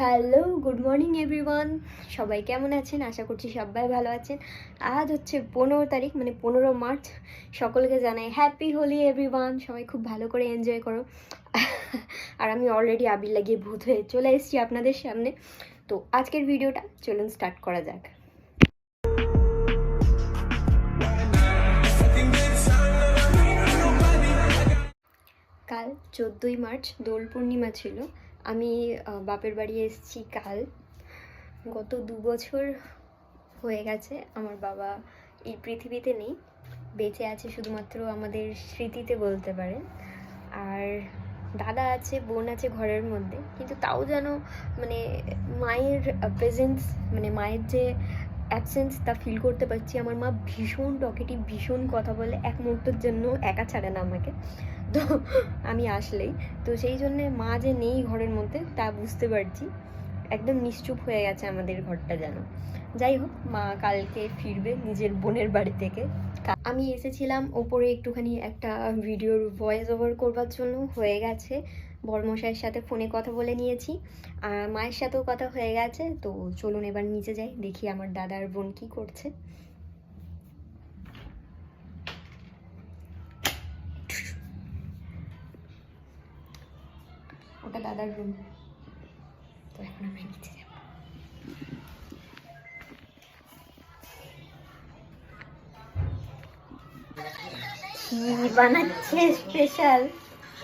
Hello good morning everyone সবাই কেমন আছেন? আশা করছি সবাই ভালো আছেন। আজ হচ্ছে পনেরো তারিখ মানে পনেরো মার্চ। সকলকে জানাই হ্যাপি হোলি এভরিওয়ান সবাই খুব ভালো করে এনজয় করো। আর আমি অলরেডি আবির লাগিয়ে ভূত হয়ে চলে এসেছি আপনাদের সামনে। তো আজকের ভিডিওটা চলুন স্টার্ট করা যাক। কাল চোদ্দোই মার্চ দোল পূর্ণিমা ছিল। আমি বাপের বাড়ি এসেছি কাল। গত দু বছর হয়ে গেছে, আমার বাবা এই পৃথিবীতে নেই। বেঁচে আছে শুধুমাত্র আমাদের স্মৃতিতে বলতে পারেন। আর দাদা আছে, বোন আছে ঘরের মধ্যে। কিন্তু তাও যেন মানে মায়ের প্রেজেন্স মানে মায়ের যে অ্যাবসেন্স তা ফিল করতে পারছি, আমার মা ভীষণ টকেটিভ ভীষণ কথা বলে, এক মুহূর্তের জন্য একা ছাড়ে না আমাকে। তো আমি আসলেই। তো সেই জন্যে মা যে নেই ঘরের মধ্যে, তা বুঝতে পারছি। একদম নিশ্চুপ হয়ে গেছে আমাদের ঘরটা যেন। যাই হোক, মা কালকে ফিরবে নিজের বোনের বাড়ি থেকে। আমি এসেছিলাম ওপরে একটুখানি একটা ভিডিওর ভয়েস ওভার করবার জন্য। হয়ে গেছে। বড়মশাইয়ের সাথে ফোনে কথা বলে নিয়েছি। আর মায়ের সাথেও কথা হয়ে গেছে। তো চলুন এবার নিচে যাই, দেখি আমার দাদার বোন কি করছে। ওটা দাদার রুম তো এখন আমরা নিচে যাব। বানাচ্ছে স্পেশাল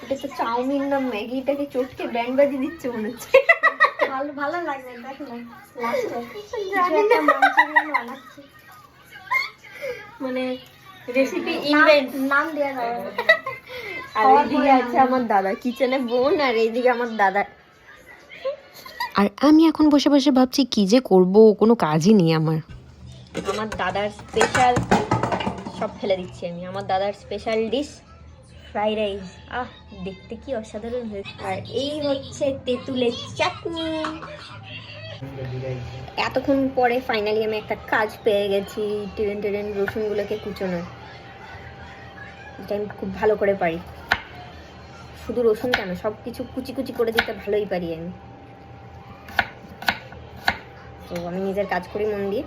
এটা তো চাউমিন না ম্যাগিটাকে চটকে ব্যান্ড বাজি দিচ্ছে মনে হচ্ছে। ভালো ভালো লাগবে দেখো না। জানি না। বানাচ্ছে। মানে রেসিপি ইনভেন্ট নাম দেওয়া যাবে। আর এইদিকে আছে আমার দাদা কিচেনে বোন আর এইদিকে আমার দাদা। আর আমি এখন বসে বসে ভাবছি কি যে করব? কোনো কাজই নেই আমার। আমার দাদার স্পেশাল সব ফেলে দিচ্ছি আমি। আমার দাদার স্পেশাল ডিশ ফ্রাইড রাইস আহ দেখতে কি অসাধারণ হয়েছে। আর এই হচ্ছে তেঁতুলের চাটনি। এতক্ষণ পরে ফাইনালি আমি একটা কাজ পেয়ে গেছি টেরেন টেরেন রসুনগুলোকে কুচোনোর। এটা আমি খুব ভালো করে পারি। শুধু রসুন কেন? সব কিছু কুচি কুচি করে দিতে ভালোই পারি আমি। তো আমি নিজের কাজ করি মন দিয়ে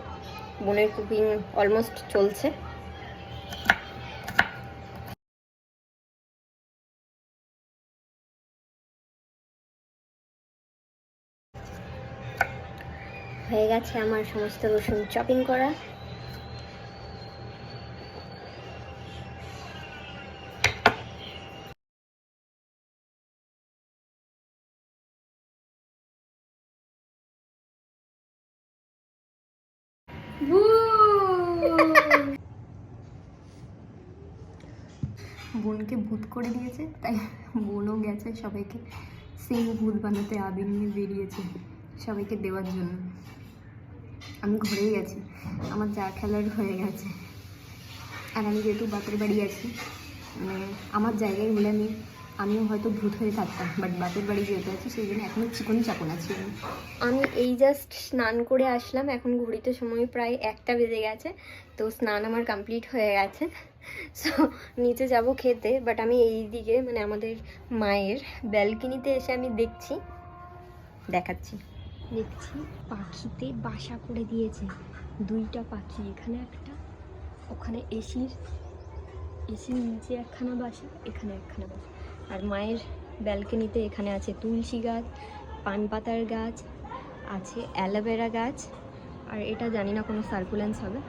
বোনের কুকিং অলমোস্ট চলছে। হয়ে গেছে আমার সমস্ত রসুন চপিং করা। বোনকে ভূত করে দিয়েছে, তাই বোনও গেছে সবাইকে। সেম ভূত বানাতে আবির নিয়ে বেরিয়েছে সবাইকে দেওয়ার জন্য। আমি ঘরেই গেছি আমার যা খেলার হয়ে গেছে। আর আমি যেহেতু বাপের বাড়ি আছি মানে আমার জায়গায় হলে আমি আমিও হয়তো ভূত হয়ে থাকতাম বাট বাপের বাড়ি যেহেতু আছি সেই জন্য এখনও চিকন চাকন আছি আমি। আমি এই জাস্ট স্নান করে আসলাম এখন ঘড়িতে সময় প্রায় একটা বেজে গেছে তো স্নান আমার কমপ্লিট হয়ে গেছে। সো নিচে যাব খেতে বাট আমি এই দিকে মানে আমাদের মায়ের ব্যালকনিতে এসে আমি দেখছি দেখাচ্ছি। দেখছি পাখিতে বাসা করে দিয়েছে দুইটা পাখি এখানে একটা ওখানে এসির এসির নিচে একখানা বাসা এখানে একখানা বাসা। আর মায়ের ব্যালকনিতে এখানে আছে তুলসী গাছ পান পাতার গাছ, আছে অ্যালোভেরা গাছ, আর এটা জানি না কোনো সার্কুলেন্স হবে।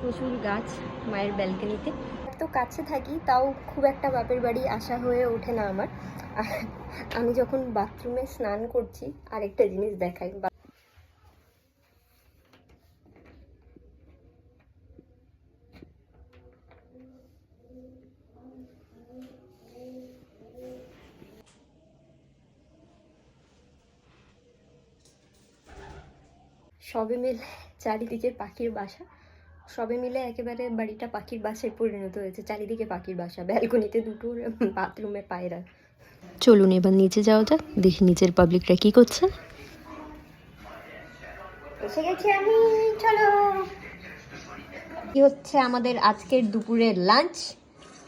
প্রচুর গাছ মায়ের ব্যালকনিতে। তো কাছে থাকি, তাও খুব একটা বাপের বাড়ি আসা হয়ে ওঠে না আমার। আমি যখন বাথরুমে স্নান করছি আর একটা জিনিস দেখাই। সবে মিলে চারিদিকে পাখির বাসা। সবে মিলে একেবারে বাড়িটা পাখির বাসায় পরিণত হয়েছে। চারিদিকে পাখির বাসা। ব্যালকনিতে দুটো বাথরুমে পায়রা। চলুন এবার নিচে যাওয়া যাক। দেখি নিচের পাবলিকরা কি করছে। এসে গেছি আমি। চলো। কি হচ্ছে আমাদের আজকের দুপুরের লাঞ্চ।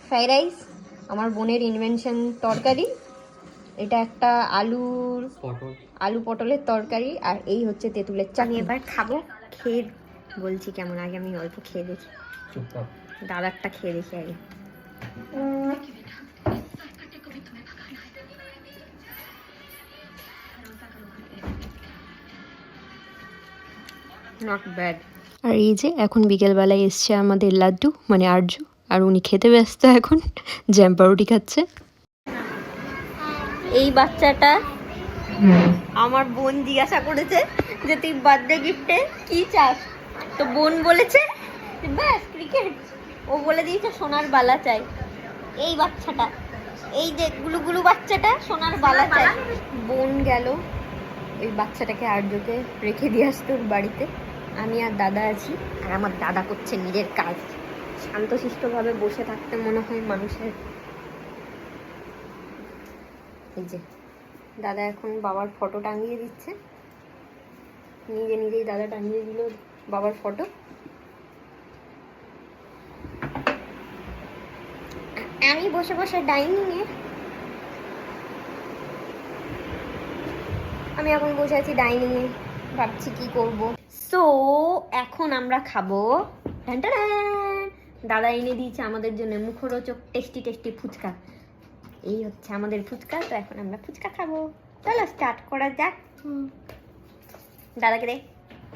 ফ্রাইড রাইস আমার বোনের ইনভেনশন তরকারি। এটা একটা আলুর পটল। আলু পটলের তরকারি আর এই হচ্ছে তেঁতুলের চাটনি। এবার খাব। খেয়ে বলছি কেমন আগে আমি অল্প খেয়ে দেখি। দাদারটা খেয়ে দেখি আগে। নট ব্যাড আর এই যে এখন বিকেলবেলায় এসছে আমাদের লাড্ডু মানে আর্য আর উনি খেতে ব্যস্ত এখন জ্যাম পাউরুটি খাচ্ছে। এই বাচ্চাটা আমার বোন জিজ্ঞাসা করেছে যে তুই বার্থডে গিফটে কি চাস? তো বোন বলেছে ব্যাস ক্রিকেট ও বলে দিয়েছে সোনার বালা চাই। এই বাচ্চাটা এই যে গুলু গুলু বাচ্চাটা সোনার বালা? চাই। বোন গেল ওই বাচ্চাটাকে আর্যকে রেখে দিয়ে আসতো ওর বাড়িতে। আমি আর দাদা আছি আর আমার দাদা করছে নিজের কাজ। শান্তশিষ্টভাবে বসে থাকতে মনে হয় মানুষের। এই যে, দাদা এখন বাবার ফটো টাঙিয়ে দিচ্ছে। নিজে নিজেই দাদা টাঙিয়ে দিল বাবার ফটো। আমি বসে বসে ডাইনিংয়ে আমি এখন বসে আছি ডাইনিংয়ে ভাবছি কি করব। সো এখন আমরা খাব। দাদা এনে দিয়েছে আমাদের জন্য মুখরোচক টেস্টি টেস্টি ফুচকা। এই হচ্ছে আমাদের ফুচকা তো এখন আমরা ফুচকা খাব। চলো স্টার্ট করা যাক। দাদাকে দে।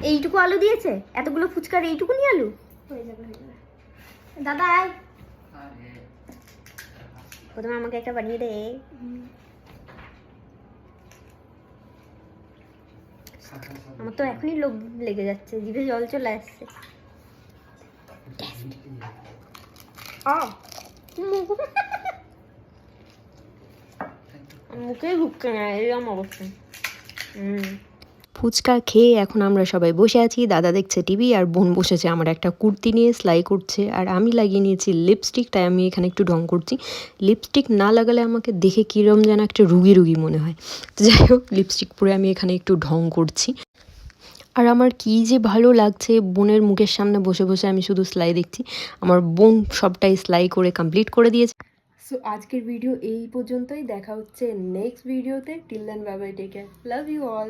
এইটুকু আলু দিয়েছে? এতগুলো ফুচকার এইটুকু এইটুকুনি আলু? যাবে দাদা আয়। প্রথমে আমাকে একটা বানিয়ে দে। আমার তো এখনই লোভ লেগে যাচ্ছে জিভে জল চলে আসছে। আহ, ঢুকছে না এরকম অবস্থা। হুম। ফুচকা খেয়ে এখন আমরা সবাই বসে আছি। দাদা দেখছে টিভি আর বোন বসেছে আমার একটা কুর্তি নিয়ে, সেলাই করছে। আর আমি লাগিয়ে নিয়েছি লিপস্টিক তাই আমি এখানে একটু ঢং করছি। লিপস্টিক না লাগালে আমাকে দেখে কীরম যেন একটা রুগী রুগী মনে হয়। তো যাই হোক লিপস্টিক পরে আমি এখানে একটু ঢং করছি। আর আমার কী যে ভালো লাগছে, বোনের মুখের সামনে বসে বসে আমি শুধু সেলাই দেখছি। আমার বোন সবটাই সেলাই করে কমপ্লিট করে দিয়েছে। সো আজকের ভিডিও এই পর্যন্তই। দেখা হচ্ছে নেক্সট ভিডিওতে till then Babai bye take love you all